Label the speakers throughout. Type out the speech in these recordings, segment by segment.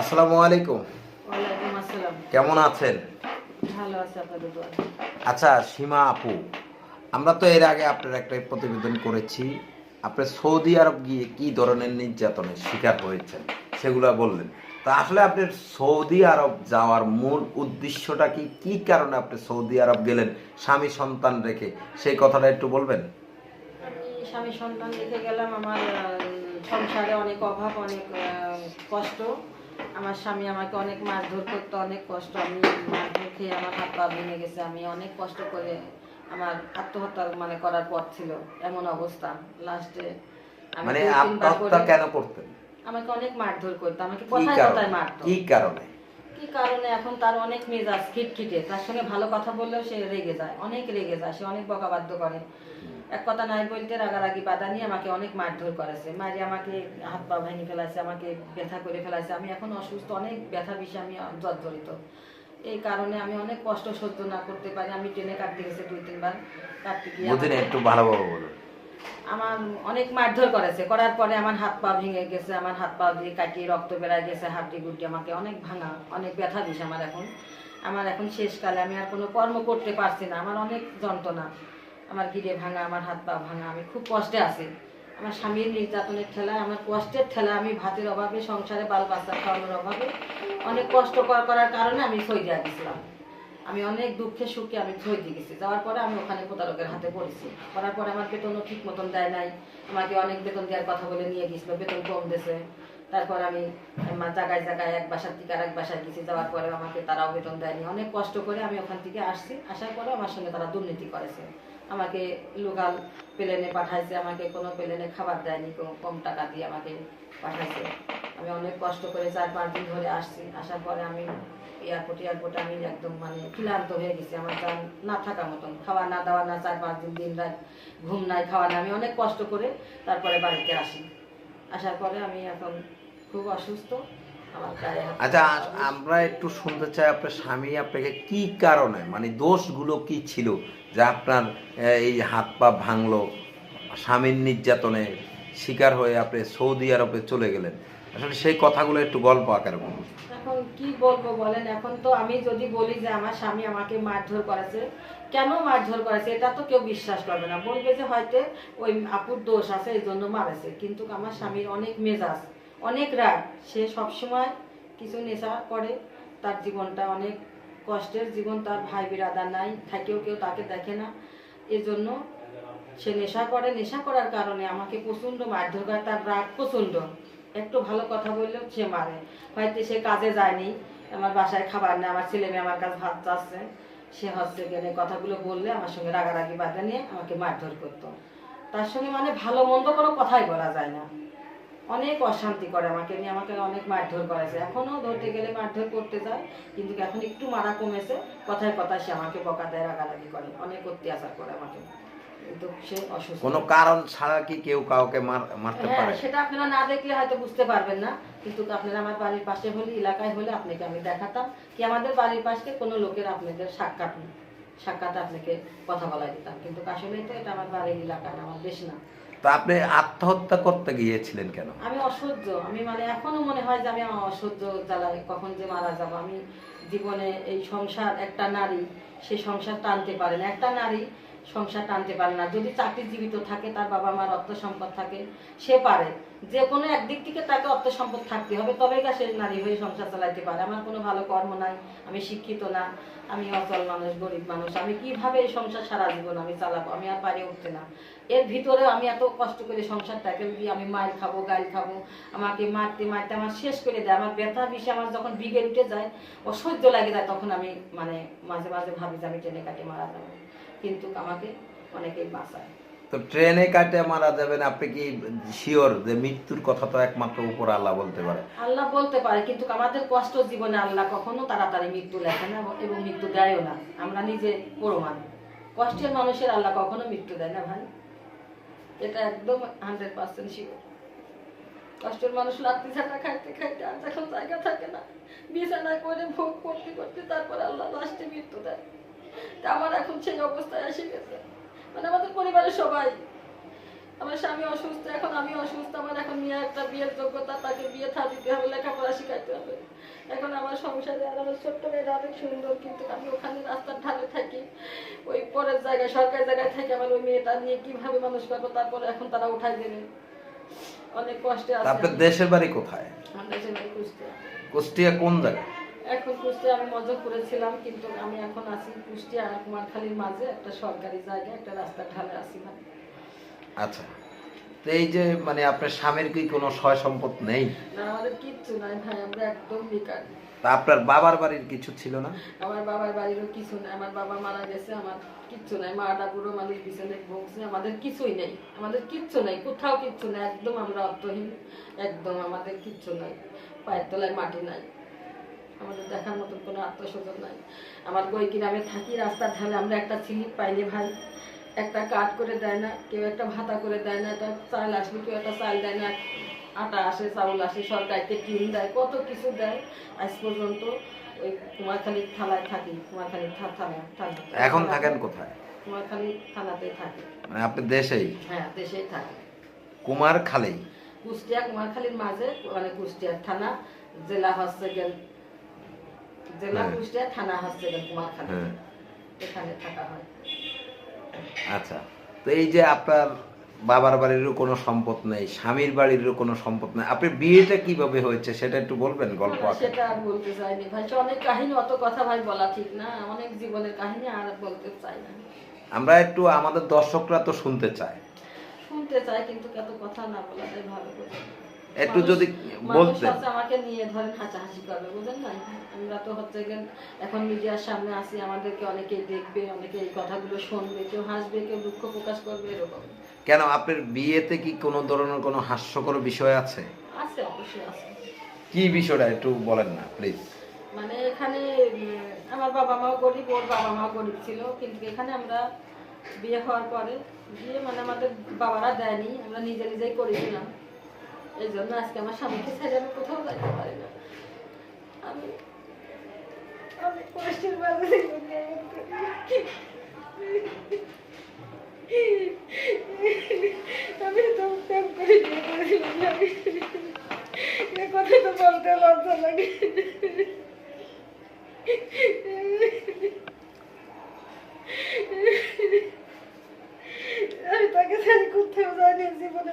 Speaker 1: আসসালামু আলাইকুম।
Speaker 2: ওয়ালাইকুম আসসালাম।
Speaker 1: কেমন আছেন?
Speaker 2: ভালো আছে আপনাদের দোয়া।
Speaker 1: আচ্ছা সীমা আপু আমরা তো এর আগে আপনার একটা প্রতিবেদন করেছি। আপনি সৌদি আরব গিয়ে কি ধরনের নির্যাতনের শিকার হয়েছেন সেগুলো বললেন। তা আসলে আপনি সৌদি আরব যাওয়ার মূল উদ্দেশ্যটা কি? কি কারণে আপনি সৌদি আরব গেলেন? স্বামী সন্তান রেখে সেই কথাটা একটু বলবেন?
Speaker 2: স্বামী সন্তান রেখে গেলাম। আমার সংসারে অনেক অভাব অনেক কষ্ট। আমার স্বামী আমাকে অনেক মারধর করতো অনেক কষ্ট। আমি মারধর খেয়ে আমার হাত পা ভেঙে গেছে। আমি অনেক কষ্ট করে আমার আত্মহত্যা মানে করার পর ছিল। এমন অবস্থা। লাস্টে
Speaker 1: মানে আত্মহত্যা কেন করতেন?
Speaker 2: আমাকে অনেক মারধর করতো। আমাকে
Speaker 1: কি
Speaker 2: কথায়
Speaker 1: কারণে?
Speaker 2: কথায় মারতো।
Speaker 1: কি কারণে?
Speaker 2: কি কারণে? এখন তার অনেক মেজাজ খিটখিটে। তার সঙ্গে ভালো কথা বললেও সে রেগে যায়। অনেক রেগে যায়। সে অনেক বকাবাদ্য করে। এক কথা নাই বলতে রাগারাগি বাধা নিয়ে আমাকে অনেক মারধর করেছে। মারি আমাকে হাত পা ভেঙে ফেলাছে আমাকে ব্যথা করে ফেলাছে আমি এখন অসুস্থ অনেক ব্যথা বিষে আমি জর্জরিত। এই কারণে আমি অনেক কষ্ট সহ্য না করতে পারি। আমি ট্রেনে কাটতে গেছে দুই তিনবার। কাটতে গিয়ে
Speaker 1: একটু ভালোভাবে বলুন
Speaker 2: আমার অনেক মারধর করেছে। করার পরে আমার হাত পা ভেঙে গেছে আমার হাত পা দিয়ে কাটিয়ে রক্ত বেড়ায় গেছে হাড্ডি গুড্ডি আমাকে অনেক ভাঙা অনেক ব্যথা দিছে আমার এখন। আমার এখন শেষকালে আমি আর কোনো কর্ম করতে পারছি না। আমার অনেক যন্ত্রণা। আমার গিরে ভাঙা, আমার হাত পা ভাঙা, আমি খুব কষ্টে আছি। আমার স্বামীর নির্যাতনের ঠেলায়, আমার কষ্টের ঠেলা আমি ভাতের অভাবে, সংসারে বাল বাচ্চা খাওয়ানোর অভাবে অনেক কষ্টকর করার কারণে আমি সৌদি গেছিলাম। আমি অনেক দুঃখে সুখে আমি সৌদি গেছি। যাওয়ার পরে আমি ওখানে প্রতারকের হাতে পড়েছি। করার পরে আমার বেতনও ঠিক মতন দেয় নাই। আমাকে অনেক বেতন দেওয়ার কথা বলে নিয়ে গেছিল, বেতন কম দিয়েছে। তারপর আমি জায়গায় জায়গায় এক বাসার থেকে আর এক বাসায় গেছি। যাওয়ার পরে আমাকে তারাও বেতন দেয়নি। অনেক কষ্ট করে আমি ওখান থেকে আসছি। আসার পরে আমার সঙ্গে তারা দুর্নীতি করেছে। আমাকে লোকাল প্লেনে পাঠাইছে আমাকে কোনো প্লেনে খাবার দেয়নি কোনো কম টাকা দিয়ে আমাকে পাঠাইছে। আমি অনেক কষ্ট করে চার পাঁচ দিন ধরে আসছি আসার পরে আমি এয়ারপোর্ট এয়ারপোর্টে আমি একদম মানে ক্লান্ত হয়ে গেছি আমার যান না থাকা মতন। খাওয়া না দাওয়া না চার পাঁচ দিন দিন রাত ঘুম নাই খাওয়া না আমি অনেক কষ্ট করে তারপরে বাড়িতে আসি। আসার পরে আমি এখন খুব অসুস্থ আমার
Speaker 1: আচ্ছা আমরা একটু শুনতে চাই আপনার স্বামী আপনাকে কি কারণে মানে দোষগুলো কি ছিল? যে আপনার এই হাত পা ভাঙলো, স্বামীর নির্যাতনে শিকার হয়ে আপনি সৌদি আরবে চলে গেলেন। আসলে সেই কথাগুলো একটু গল্প আকারে বলুন।
Speaker 2: এখন কি বলব বলেন? এখন তো আমি যদি বলি যে আমার স্বামী আমাকে মারধর করেছে, কেন মারধর করেছে এটা তো কেউ বিশ্বাস করবে না। বলবে যে হয়তো ওই আপুর দোষ আছে, এই জন্য মারেছে। কিন্তু আমার স্বামীর অনেক মেজাজ, অনেক রাগ। সে সবসময় কিছু নেশা করে, তার জীবনটা অনেক কষ্টের জীবন তার ভাই বিরাদার নাই, থাকেও কেউ তাকে দেখে না। এজন্য সে নেশা করে, নেশা করার কারণে আমাকে প্রচণ্ড মারধর করে, তার রাগ প্রচণ্ড। একটু ভালো কথা বললেও সে মারে। হয়তো সে কাজে যায়নি, আমার বাসায় খাবার নেই, আমার ছেলে মেয়ে আমার কাছে ভাত চাচ্ছে। সে হচ্ছে গেলে কথাগুলো বললে, আমার সঙ্গে রাগারাগি বাধা নিয়ে আমাকে মারধর করতো। তার সঙ্গে মানে ভালো মন্দ কোনো কথাই বলা যায় না। অনেক অশান্তি করে আমাকে নিয়ে আমাকে অনেক মারধর করেছে। এখনও ধরতে গেলে মারধর করতে যায় কিন্তু এখন একটু মারা কমেছে। কথায় কথায় সে আমাকে বকা দেয় রাগারাগি করে। অনেক অত্যাচার করে আমাকে। কিন্তু সে অসুস্থ।
Speaker 1: কোনো কারণ ছাড়া কি কেউ কাউকে মারতে
Speaker 2: হ্যাঁ
Speaker 1: পারে?
Speaker 2: সেটা আপনারা না দেখলে হয়তো বুঝতে পারবেন না। কিন্তু আপনারা আমার বাড়ির পাশে হলে এলাকায় হলে আপনাকে আমি দেখাতাম কি আমাদের বাড়ির পাশে কোনো লোকের আপনাদের সাক্ষাৎ সাক্ষাৎ আপনাকে কথা বলা দিতাম। কিন্তু আসলে তো এটা আমার বাড়ির এলাকা না আমার দেশ না।
Speaker 1: তা আপনি আত্মহত্যা করতে গিয়েছিলেন কেন?
Speaker 2: আমি অসহ্য। আমি মানে এখনও মনে হয় যে আমি আমার অসহ্য জ্বালায়, কখন যে মারা যাব। আমি জীবনে এই সংসার, একটা নারী, সে সংসার টানতে পারে না। একটা নারী সংসার টানতে পারে না। যদি চাকরি জীবিত থাকে, তার বাবা মার অর্থ সম্পদ থাকে, সে পারে। যে কোনো একদিক থেকে তাকে অর্থ সম্পদ থাকতে হবে, তবেই সে নারী হয়ে সংসার চালাইতে পারে। আমার কোনো ভালো কর্ম নাই, আমি শিক্ষিত না, আমি অচল মানুষ, গরিব মানুষ, আমি কীভাবে এই সংসার সারা জীবন আমি চালাবো? আমি আর পারি উঠতে না। এর ভিতরে আমি এত কষ্ট করে সংসারটাকে দিয়ে আমি মাইল খাব, গাইল খাব, আমাকে মারতে মারতে আমার শেষ করে দেয়। আমার ব্যথা বিষে আমার যখন বিগে উঠে যায়, অসহ্য লাগে যায় তখন আমি মানে মাঝে মাঝে ভাবি যে আমি ট্রেনে কাটে মারা যাব। কিন্তু আমাকে অনেকেই বাঁচায়।
Speaker 1: তো ট্রেনে কাটে মারা যাবেন আপনি কি শিওর যে মৃত্যুর কথা তো একমাত্র উপর আল্লাহ বলতে পারে?
Speaker 2: আল্লাহ বলতে পারে কিন্তু আমাদের কষ্ট জীবনে আল্লাহ কখনো তাড়াতাড়ি মৃত্যু লেখে না এবং মৃত্যু দেয়ও না। আমরা নিজে প্রমাণ কষ্টের মানুষের আল্লাহ কখনো মৃত্যু দেয় না ভাই। এটা একদম হান্ড্রেড পার্সেন্ট শিওর কষ্টের মানুষ লাত্তি ছাটা খাইতে খাইতে আর যখন জায়গা থাকে না বিছানায় করে ভোগ করতে করতে তারপর আল্লাহ লাস্টে মৃত্যু দেয়। তা আমার এখন সেই অবস্থায় এসে গেছে। মানে আমাদের পরিবারের সবাই। আমার স্বামী অসুস্থ এখন আমি অসুস্থ আমার এখন মেয়ে একটা বিয়ের যোগ্যতা তাকে বিয়ে থা দিতে হবে লেখাপড়া শিখাইতে হবে। এখন আমার সংসারে আর আমার ছোট্ট মেয়েটা অনেক সুন্দর কিন্তু আমি ওখানে রাস্তার ঢালে থাকি ওই পরের জায়গায় সরকারি জায়গায় থাকি আমার ওই মেয়েটা নিয়ে কীভাবে মানুষ করব তারপরে এখন তারা উঠাই দেবে। অনেক কষ্টে আছে।
Speaker 1: আপনার দেশের বাড়ি কোথায়?
Speaker 2: যে বাড়ি কুষ্টিয়া।
Speaker 1: কুষ্টিয়া কোন জায়গায়?
Speaker 2: এখন কুষ্টিয়া আমি মজা করেছিলাম কিন্তু আমি এখন আছি কুষ্টিয়া আর কুমারখালীর মাঝে একটা সরকারি জায়গায় একটা রাস্তা ঢালে আছি ভাই।
Speaker 1: আচ্ছা। তো এই যে মানে আপনার স্বামীর কি কোনো সয় সম্পদ নেই?
Speaker 2: না আমাদের কিচ্ছু নাই ভাই আমরা একদম বেকার।
Speaker 1: তা আপনার বাবার বাড়ির কিছু ছিল না?
Speaker 2: আমার বাবার বাড়িরও কিছু নাই আমার বাবা মারা গেছে আমার কিচ্ছু নাই মাটা বুড়ো মানুষ বিছানে ভুগছে আমাদের কিছুই নেই আমাদের কিচ্ছু নাই কোথাও কিচ্ছু নাই একদম আমরা অর্থহীন একদম আমাদের কিচ্ছু নাই পায়ের তলায় মাটি নাই। আমাদের দেখার মতন কোনো আত্মস্বজন নাই। আমার গই গ্রামে থাকি রাস্তার ধারে আমরা একটা স্লিপ পাইনি ভাই। একটা কাট করে দেয় না কেউ একটা ভাতা করে দেয় না একটা চাল আসলে কেউ একটা চাল দেয় না আটা আসে চাউল আসে সরকারকে টিন দেয় কত কিছু দেয়। আজ পর্যন্ত ওই কুমারখালীর থালায় থাকি কুমারখালীর থা- থানা থানা
Speaker 1: এখন থাকেন কোথায়?
Speaker 2: কুমারখালী থানাতেই থাকি।
Speaker 1: মানে আপনি দেশেই?
Speaker 2: হ্যাঁ দেশেই থাকি।
Speaker 1: কুমার খালেই
Speaker 2: কুষ্টিয়া কুমারখালীর মাঝে মানে কুষ্টিয়া থানা জেলা হস্তগেল জেলা
Speaker 1: হ্যাঁ।
Speaker 2: কুষ্টিয়া থানা
Speaker 1: হ্যাঁ।
Speaker 2: এখানে থাকা হয়।
Speaker 1: আচ্ছা তো এই যে আপনার বাবার বাড়িরও কোনো সম্পদ নেই স্বামীর বাড়িরও কোনো সম্পদ নেই আপনার বিয়েটা কীভাবে হয়েছে সেটা একটু বলবেন গল্প
Speaker 2: সেটা আর বলতে চাইনি ভাই অনেক কাহিনী অত কথা ভাই বলা ঠিক না অনেক জীবনের কাহিনী আর বলতে চাই না।
Speaker 1: আমরা একটু আমাদের দর্শকরা তো শুনতে চায়।
Speaker 2: শুনতে চাই কিন্তু কত কথা না বলাটাই ভালো করে।
Speaker 1: একটু যদি
Speaker 2: হচ্ছে আমাকে নিয়ে ধরেন হাসাহাসি করবে বুঝেন না আমরা তো হচ্ছে এখন মিডিয়ার সামনে আসি আমাদেরকে অনেকেই দেখবে অনেকে এই কথাগুলো শুনবে কেউ হাসবে কেউ দুঃখ প্রকাশ করবে এরকম।
Speaker 1: কেন আপনার বিয়েতে কি কোনো ধরনের কোনো হাস্যকর বিষয় আছে?
Speaker 2: আছে অবশ্যই আছে।
Speaker 1: কি বিষয়টা একটু বলেন না প্লিজ
Speaker 2: মানে এখানে আমার বাবা মাও গরিব ওর বাবা মাও গরিব ছিল কিন্তু এখানে আমরা বিয়ে হওয়ার পরে বিয়ে মানে আমাদের বাবারা দেয়নি আমরা নিজে নিজেই করেছিলাম। এই জন্য আজকে আমার স্বামীকে ছেড়ে আমি কোথাও যাইতে পারি না। আমি আমি কষ্টের মাঝে আমি তো প্রেম করে বিয়ে করেছিলাম এ কথা তো বলতে লজ্জা লাগে আমি তাকে ছেড়ে কোথাও যাইনি জীবনে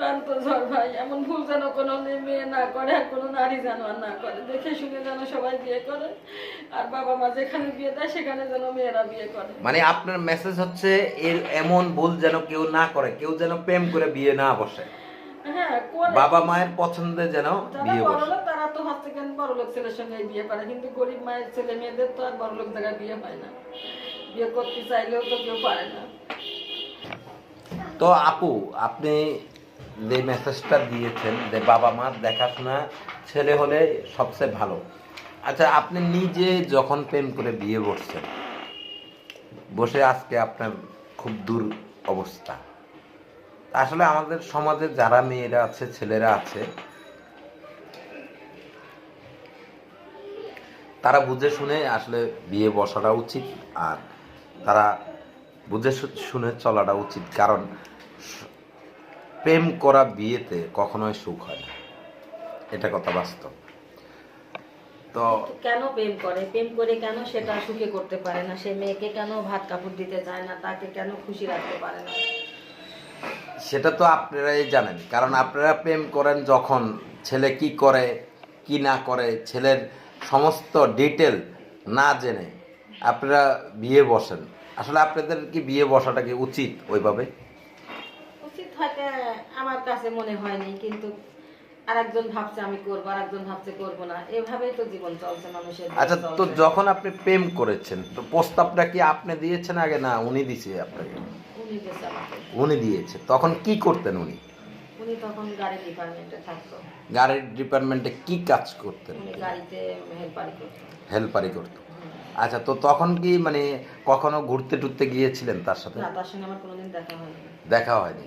Speaker 2: চূড়ান্ত ঝড় ভাই এমন ভুল যেন কোনো মেয়ে না করে আর কোনো নারী যেন আর না করে। দেখে শুনে যেন সবাই বিয়ে করে আর বাবা মা যেখানে বিয়ে দেয় সেখানে যেন মেয়েরা বিয়ে করে।
Speaker 1: মানে আপনার মেসেজ হচ্ছে এর এমন ভুল যেন কেউ না করে কেউ যেন প্রেম করে বিয়ে না বসে।
Speaker 2: হ্যাঁ
Speaker 1: বাবা মায়ের পছন্দে যেন বিয়ে বসে।
Speaker 2: তারা তো হচ্ছে কেন বড় লোক ছেলের সঙ্গে বিয়ে করে কিন্তু গরিব মায়ের ছেলে মেয়েদের তো আর বড় লোক জায়গায় বিয়ে হয় না। বিয়ে করতে চাইলেও তো কেউ পারে না।
Speaker 1: তো আপু আপনি যে মেসেজটা দিয়েছেন, যে বাবা মার দেখাশোনা, ছেলে হলে সবচেয়ে ভালো। আচ্ছা আপনি নিজে যখন প্রেম করে বিয়ে বসছেন বসে আজকে আপনার খুব দূর অবস্থা। আসলে আমাদের সমাজে যারা মেয়েরা আছে, ছেলেরা আছে, তারা বুঝে শুনে আসলে বিয়ে বসাটা উচিত, আর তারা বুঝে শুনে চলাটা উচিত। কারণ প্রেম করা বিয়েতে কখনোই সুখ হয় না। এটা কথা বাস্তব। তো
Speaker 2: কেন প্রেম করে? প্রেম করে কেন সেটা সুখে করতে পারে না? সে মেয়েকে কেন ভাত কাপড় দিতে চায় না? তাকে কেন খুশি রাখতে পারে না?
Speaker 1: সেটা তো আপনারাই জানেন। কারণ আপনারা প্রেম করেন যখন ছেলে কি করে কি না করে ছেলের সমস্ত ডিটেল না জেনে আপনারা বিয়ে বসেন। আসলে আপনাদের কি বিয়ে বসাটা কি উচিত ওইভাবে?
Speaker 2: আমার কাছে মনে হয়নি কিন্তু আরেকজন ভাবছে আমি করব আরেকজন ভাবছে করব না। এভাবেই তো জীবন চলছে মানুষের
Speaker 1: আচ্ছা তো যখন আপনি প্রেম করেছেন তো প্রস্তাবটা কি আপনি দিয়েছেন আগে না উনি দিছে আপনাকে?
Speaker 2: উনি গেছে আমাকে।
Speaker 1: উনি দিয়েছে তখন কি করতেন উনি?
Speaker 2: উনি তখন গাড়ি ডিপার্টমেন্টে থাকতো।
Speaker 1: গাড়ির ডিপার্টমেন্টে কি কাজ করতেন?
Speaker 2: উনি গাড়িতে হেল্পারি করতো
Speaker 1: হেল্পারি করতো। আচ্ছা তো তখন কি মানে কখনো ঘুরতে টুরতে গিয়েছিলেন তার সাথে?
Speaker 2: না তার সঙ্গে আমার কোনোদিন দেখা হয়নি।
Speaker 1: দেখা হয়নি।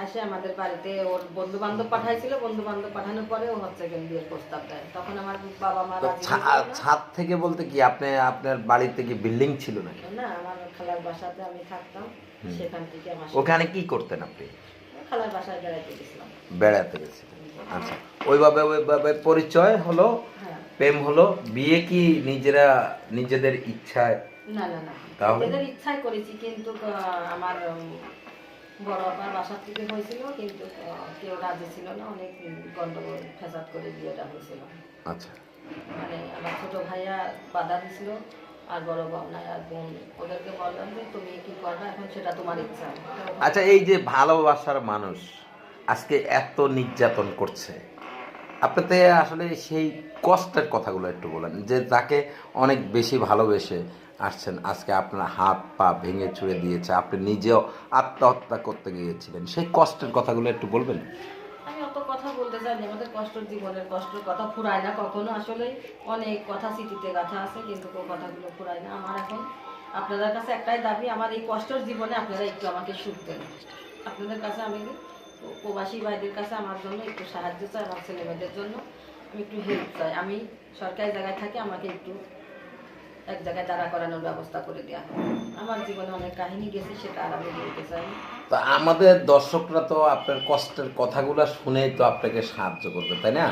Speaker 2: আসে আমাদের বাড়িতে ওর বন্ধু বান্ধব পাঠাইছিল বন্ধু বান্ধব পাঠানোর পরে ও হচ্ছে গিয়ে বিয়ের প্রস্তাব দেয়। তখন আমার বাবা মা না।
Speaker 1: ছাদ থেকে বলতে কি আপনি আপনার বাড়িতে কি বিল্ডিং ছিল নাকি?
Speaker 2: না আমার খালার বাসাতে আমি থাকতাম সেখান থেকে আমার
Speaker 1: ওখানে কি করতেন আপনি?
Speaker 2: খালার বাসায় বেড়াইতে গেছিলাম।
Speaker 1: বেড়াতে গেছিলেন। আচ্ছা ওইভাবে ওইভাবে পরিচয় হলো
Speaker 2: হ্যাঁ।
Speaker 1: প্রেম হলো বিয়ে কি নিজেরা নিজেদের ইচ্ছায়?
Speaker 2: না না না।
Speaker 1: তাহলে?
Speaker 2: এদের ইচ্ছাই করেছি কিন্তু আমার বড় আপার বাসার থেকে হয়েছিল কিন্তু কেউ রাজি ছিল না অনেক গন্ডগোল ফেসাদ করে বিয়েটা হয়েছিল।
Speaker 1: আচ্ছা।
Speaker 2: মানে আমার ছোট ভাইয়া বাধা দিছিল আর বড় নাই আর বোন ওদেরকে বললাম যে তুমি কি করবে? এখন সেটা তোমার ইচ্ছা।
Speaker 1: আচ্ছা এই যে ভালোবাসার মানুষ আজকে এত নির্যাতন করছে আপনাতে আসলে সেই কষ্টের কথাগুলো একটু বলেন যে তাকে অনেক বেশি ভালোবেসে আসছেন। আজকে আপনার হাত, পা ভেঙে চুড়ে দিয়েছে। আপনি নিজেও আত্মহত্যা করতে গিয়েছিলেন। সেই কষ্টের কথাগুলো একটু বলবেন।
Speaker 2: আমি অত কথা বলতে চাইনি। আমাদের জীবনের কষ্টের কথা না। কখনো আসলে অনেক কথা আছে, কিন্তু কথাগুলো না। আমার এখন আপনাদের কাছে একটাই দাবি, আমার এই জীবনে আপনারা একটু আমাকে সুখ দেন। আপনাদের কাছে আমি প্রবাসী ভাইদের কাছে আমার জন্য একটু সাহায্য চাই, আমার জন্য আমি একটু হেল্প চাই। আমি সরকারি জায়গায় থাকি, আমাকে একটু এক জায়গায় দাঁড়া করানোর ব্যবস্থা করে দেওয়া আমার জীবনে অনেক কাহিনী গেছে সেটা আর আমি বলতে চাই।
Speaker 1: তো আমাদের দর্শকরা তো আপনার কষ্টের কথাগুলো শুনেই তো আপনাকে সাহায্য করবে তাই না?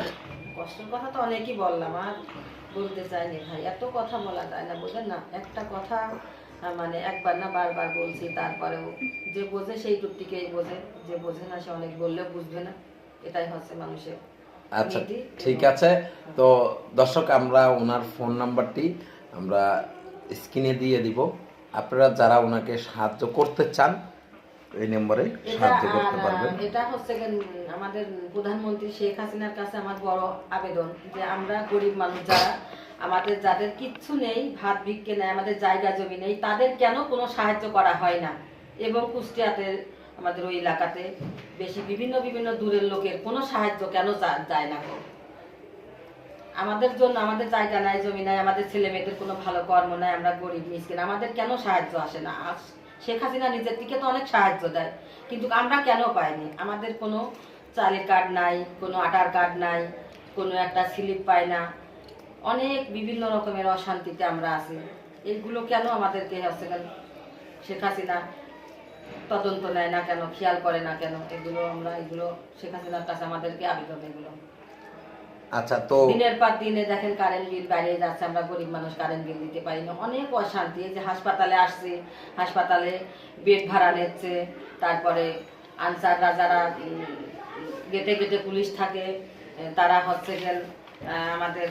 Speaker 2: কষ্টের কথা তো অনেকই বললাম আর বলতে চাইনি ভাই। এত কথা বলা যায় না বুঝলেন না? একটা কথা মানে একবার না বারবার বলছি তারপরেও যে বোঝে সেই টুকটিকেই বোঝে। যে বোঝে না সে অনেক বললেও বুঝবে না। এটাই হচ্ছে মানুষের
Speaker 1: আচ্ছা ঠিক আছে। তো দর্শক আমরা ওনার ফোন নাম্বারটি আমরা স্ক্রিনে দিয়ে দিব। আপনারা যারা ওনাকে সাহায্য করতে চান এই নম্বরে সাহায্য করতে পারবেন।
Speaker 2: এটা হচ্ছে আমাদের প্রধানমন্ত্রী শেখ হাসিনার কাছে আমার বড় আবেদন যে আমরা গরিব মানুষ যারা আমাদের যাদের কিচ্ছু নেই ভাত ভিক্ষে নেই আমাদের জায়গা জমি নেই তাদের কেন কোনো সাহায্য করা হয় না? এবং কুষ্টিয়াতে আমাদের ওই এলাকাতে বেশি বিভিন্ন বিভিন্ন দূরের লোকের কোনো সাহায্য কেন যায় না? আমাদের জন্য আমাদের জায়গা নাই, জমি নাই, আমাদের ছেলে মেয়েদের কোনো ভালো কর্ম নাই, আমরা গরিব, মিসকিন, আমাদের কেন সাহায্য আসে না? শেখ হাসিনা নিজের দিকে তো অনেক সাহায্য দেয়, কিন্তু আমরা কেন পাইনি? আমাদের কোনো চালের কার্ড নাই, কোনো আটার কার্ড নাই, কোনো একটা স্লিপ পাই না। অনেক বিভিন্ন রকমের অশান্তিতে আমরা আছি। এইগুলো কেন আমাদেরকে হচ্ছে কেন শেখ হাসিনা তদন্ত নেয় না কেন, খেয়াল করে না কেন? এগুলো আমরা, এগুলো শেখ হাসিনার কাছে আমাদেরকে আবেদন এগুলো।
Speaker 1: আচ্ছা তো
Speaker 2: দিনের পর দিনে দেখেন কারেন্ট বিল যাচ্ছে আমরা গরিব মানুষ কারেন্ট বিল দিতে পারি না। অনেক অশান্তি যে হাসপাতালে আসছে হাসপাতালে বেড ভাড়া নিচ্ছে তারপরে আনসাররা যারা গেটে গেটে পুলিশ থাকে তারা হচ্ছে গেল আমাদের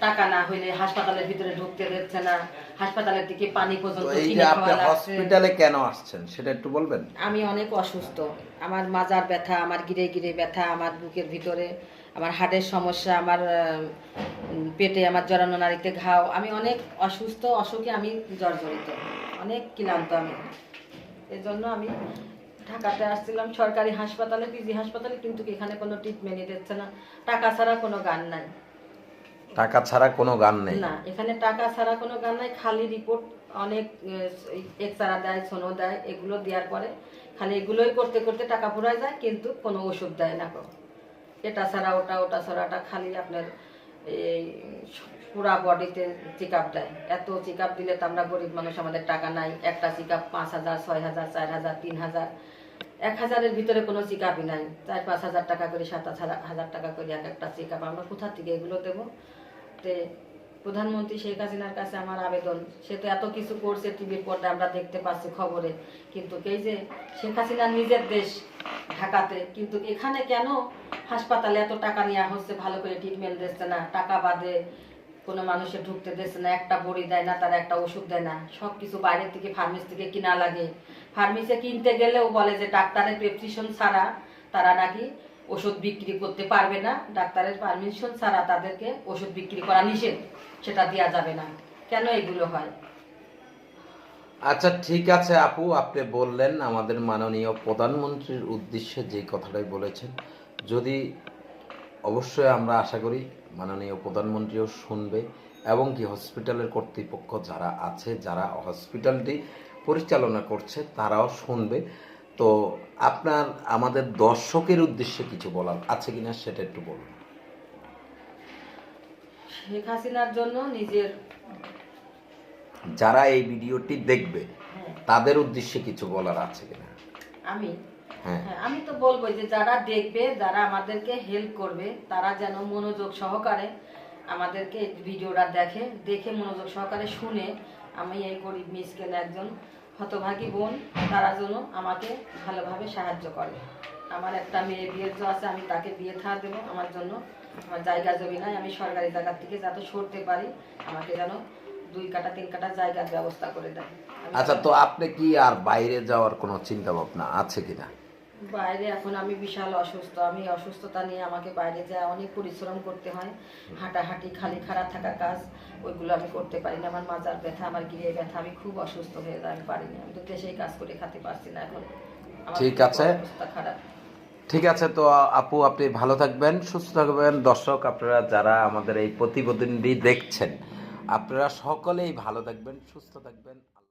Speaker 2: টাকা না হইলে হাসপাতালের ভিতরে ঢুকতে দিচ্ছে না হাসপাতালের দিকে পানি পর্যন্ত
Speaker 1: এই যে আপনি হসপিটালে কেন আসছেন সেটা একটু বলবেন?
Speaker 2: আমি অনেক অসুস্থ আমার মাজার ব্যথা আমার গিরে গিরে ব্যথা আমার বুকের ভিতরে আমার হাড়ের সমস্যা আমার পেটে আমার জরানো নারীতে ঘাও। আমি অনেক অসুস্থ অসুখে আমি জর্জরিত। অনেক ক্লান্ত আমি। এর জন্য আমি ঢাকাতে আসছিলাম সরকারি হাসপাতালে পিজি হাসপাতালে কিন্তু এখানে কোনো ট্রিটমেন্টই দিচ্ছে না। টাকা ছাড়া কোনো গান নাই।
Speaker 1: টাকা ছাড়া কোনো গান নেই?
Speaker 2: না এখানে টাকা ছাড়া কোনো গান নাই। খালি রিপোর্ট অনেক এক্সারা দেয় সোনো দেয় এগুলো দেওয়ার পরে খালি এগুলোই করতে করতে টাকা ফুরায় যায় কিন্তু কোনো ওষুধ দেয় না এটা ছাড়া, ওটা ওটা ছাড়া, ওটা খালি আপনার এই পুরা বডিতে চেক আপ দেয়। এত চেক আপ দিলে তো আমরা গরিব মানুষ, আমাদের টাকা নাই। একটা চেক আপ পাঁচ হাজার, ছয় হাজার, চার হাজার, তিন হাজার। এক হাজারের ভিতরে কোনো চেক আপই নাই। চার, পাঁচ হাজার টাকা করে, সাত হাজার টাকা করে এক একটা চেক আপ আমরা কোথা থেকে এগুলো দেবো? তে প্রধানমন্ত্রী শেখ হাসিনার কাছে আমার আবেদন। সে তো এত কিছু করছে টিভির পর্দায় আমরা দেখতে পাচ্ছি খবরে। কিন্তু এই যে শেখ হাসিনার নিজের দেশ ঢাকাতে, কিন্তু এখানে কেন হাসপাতালে এত টাকা নেওয়া হচ্ছে, ভালো করে ট্রিটমেন্ট দিচ্ছে না, টাকা বাদে কোনো মানুষের ঢুকতে দিচ্ছে না, একটা বড়ি দেয় না, তার একটা ওষুধ দেয় না সব কিছু বাইরের থেকে ফার্মেসি থেকে কিনা লাগে। ফার্মেসি কিনতে গেলেও বলে যে ডাক্তারের প্রেসক্রিপশন ছাড়া তারা নাকি ওষুধ বিক্রি করতে পারবে না, ডাক্তারের পারমিশন ছাড়া তাদেরকে ওষুধ বিক্রি করা নিষেধ। সেটা দেওয়া যাবে না। কেন এগুলো হয়?
Speaker 1: আচ্ছা ঠিক আছে আপু, আপনি বললেন আমাদের মাননীয় প্রধানমন্ত্রীর উদ্দেশ্যে যে কথাটাই বলেছেন। যদি অবশ্যই আমরা আশা করি মাননীয় প্রধানমন্ত্রীও শুনবে এবং কি হসপিটালের কর্তৃপক্ষ যারা আছে, যারা হসপিটালটি পরিচালনা করছে, তারাও শুনবে। তো আপনার, আমাদের দর্শকের উদ্দেশ্যে কিছু বলার আছে কিনা সেটা একটু বলুন।
Speaker 2: শেখ হাসিনার জন্য নিজের
Speaker 1: যারা এই ভিডিওটি দেখবে তাদের উদ্দেশ্যে কিছু বলার আছে কিনা?
Speaker 2: আমি?
Speaker 1: হ্যাঁ।
Speaker 2: হ্যাঁ আমি তো বলব যে যারা দেখবে যারা আমাদেরকে হেল্প করবে তারা যেন মনোযোগ সহকারে আমাদেরকে ভিডিওটা দেখে দেখে মনোযোগ সহকারে শুনে আমি এই গরিব মিসকেন একজন হতভাগী বোন তারা যেন আমাকে ভালোভাবে সাহায্য করে। আমার একটা মেয়ে বিয়ের আছে আমি তাকে বিয়ে থা দেবো আমার জন্য। আমার জায়গা জমি নাই আমি সরকারি জায়গার থেকে যাতে সরতে পারি আমাকে যেন দুই কাটা তিন কাটা জায়গার ব্যবস্থা করে দেয়
Speaker 1: আচ্ছা তো আপনি কি আর বাইরে যাওয়ার কোনো চিন্তা ভাবনা আছে কিনা?
Speaker 2: বাইরে এখন আমি বিশাল অসুস্থ আমি অসুস্থতা নিয়ে আমাকে বাইরে যা অনেক পরিশ্রম করতে হয়। হাঁটাহাঁটি খালি খারাপ থাকা কাজ ওইগুলো আমি করতে পারি না। আমার মাজার ব্যথা আমার গিয়ে ব্যথা আমি খুব অসুস্থ হয়ে যাই আমি পারি না। আমি তো দেশেই কাজ করে খেতে পারছি না এখন।
Speaker 1: ঠিক আছে।
Speaker 2: অবস্থা খারাপ।
Speaker 1: ঠিক আছে, তো আপু, আপনি ভালো থাকবেন, সুস্থ থাকবেন। দর্শক, আপনারা যারা আমাদের এই প্রতিবেদনটি দেখছেন, আপনারা সকলেই ভালো থাকবেন, সুস্থ থাকবেন।